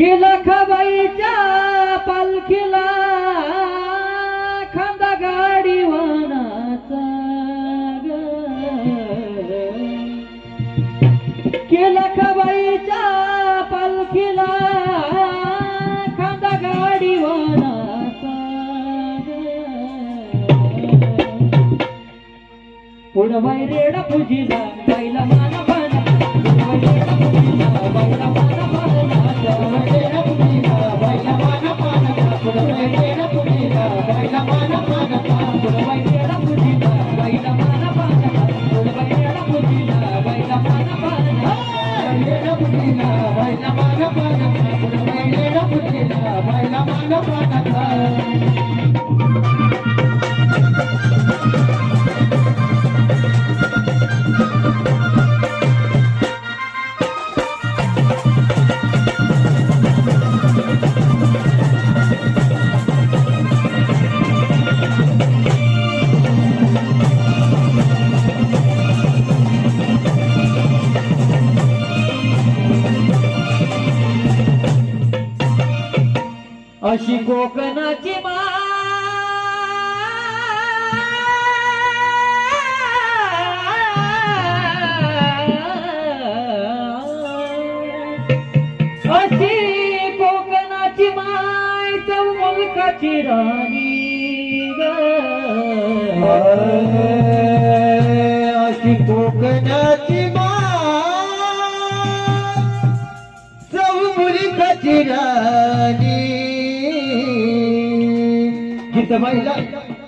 केला खबाईच्या पालखीला खांदा गाडी वनाचा ग. केला खबाईच्या पालखीला खांदा गाडी वनाचा पुढवाई रेडा पाना पुढवाई अशी कोकणाची अशी कोकणाची माय चौमुलकाची राणी अशी कोकणाची चौमुलिकाची राणी 怎么样